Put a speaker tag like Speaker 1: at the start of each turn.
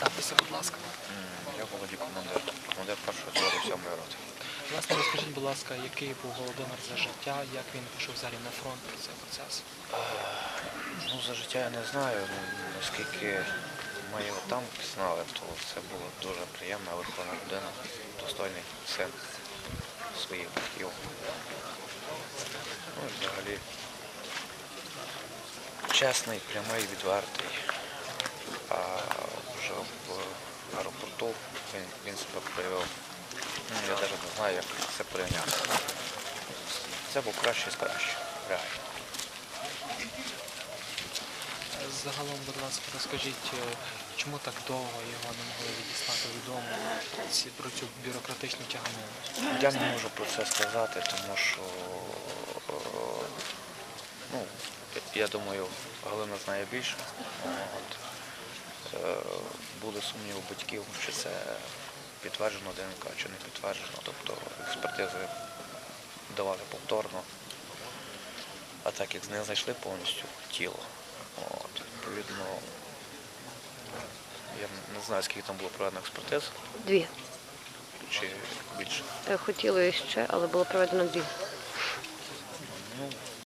Speaker 1: Представтеся, будь ласка.
Speaker 2: Я Володій командир, командир першого взводу сьомої роти.
Speaker 1: Власне, розкажіть, будь ласка, який був Володимир за життя, як він пішов взагалі на фронт про цей процес?
Speaker 2: Ну, за життя я не знаю, ну, наскільки ми його там пізнали, то це була дуже приємна, вихована людина, достойний син своїх батьків. Ну, і взагалі, чесний, прямий, відвертий. Аеропорту він, він себе проявив. Ну, я навіть не знаю, як це порівняти. Це був кращий з кращих, реально.
Speaker 1: Загалом, будь ласка, розкажіть, е, чому так довго його не могли відіслати додому про цю бюрократичну тяганину?
Speaker 2: Я не можу про це сказати, тому що е, ну, я думаю, Галина знає більше. От. Е, Були сумніви у батьків, чи це підтверджено ДНК, чи не підтверджено. Тобто експертизи давали повторно. А так як не знайшли повністю тіло, от, відповідно, я не знаю, скільки там було проведено експертиз,
Speaker 3: Дві.
Speaker 2: чи більше.
Speaker 3: Хотіли ще, але було проведено дві.
Speaker 2: Ну,